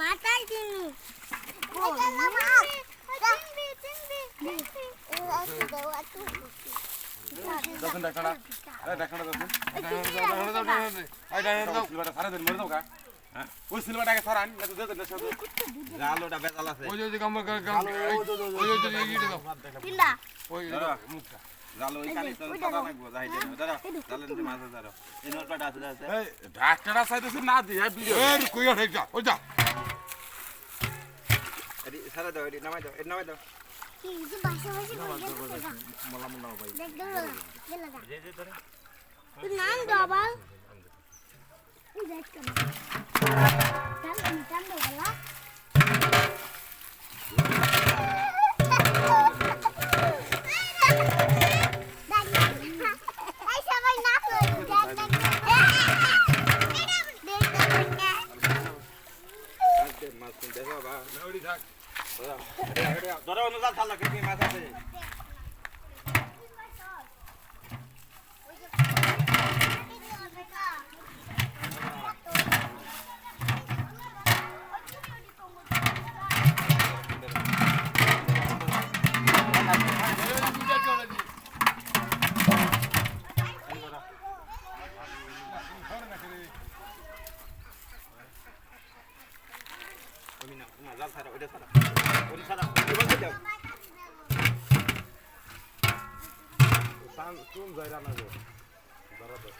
মাথায় দিনু মাছ চিংড়ি চিংড়ি চিংড়ি ও আসলে ও আসলে দেখুন ডাকনা আরে ডাকনা দেখুন সিলভারটা সারা দিন মরে দাও কা ওই সিলভারটাকে সারা আনি না ಇದು ಭಾಷೆ ಭಾಷೆ ಮೊಲ ಮೊಲ ಹೋಗಿ ದೊಡ್ಡ ಗೆಲ್ಲದ ಇದು ನಾನು ಡಬಲ್ ಇದು ಎತ್ಕಮ ತಂದು ತಂದು ಹೋಗಲ್ಲ Now we talk. ধরো অনুদান থাকলে কি মাছ আছে ওই না না জাল ছাড়া ওইটা ছাড়া ওইটা ছাড়া ওইটা দাও সান কোন জায়গা না গো তো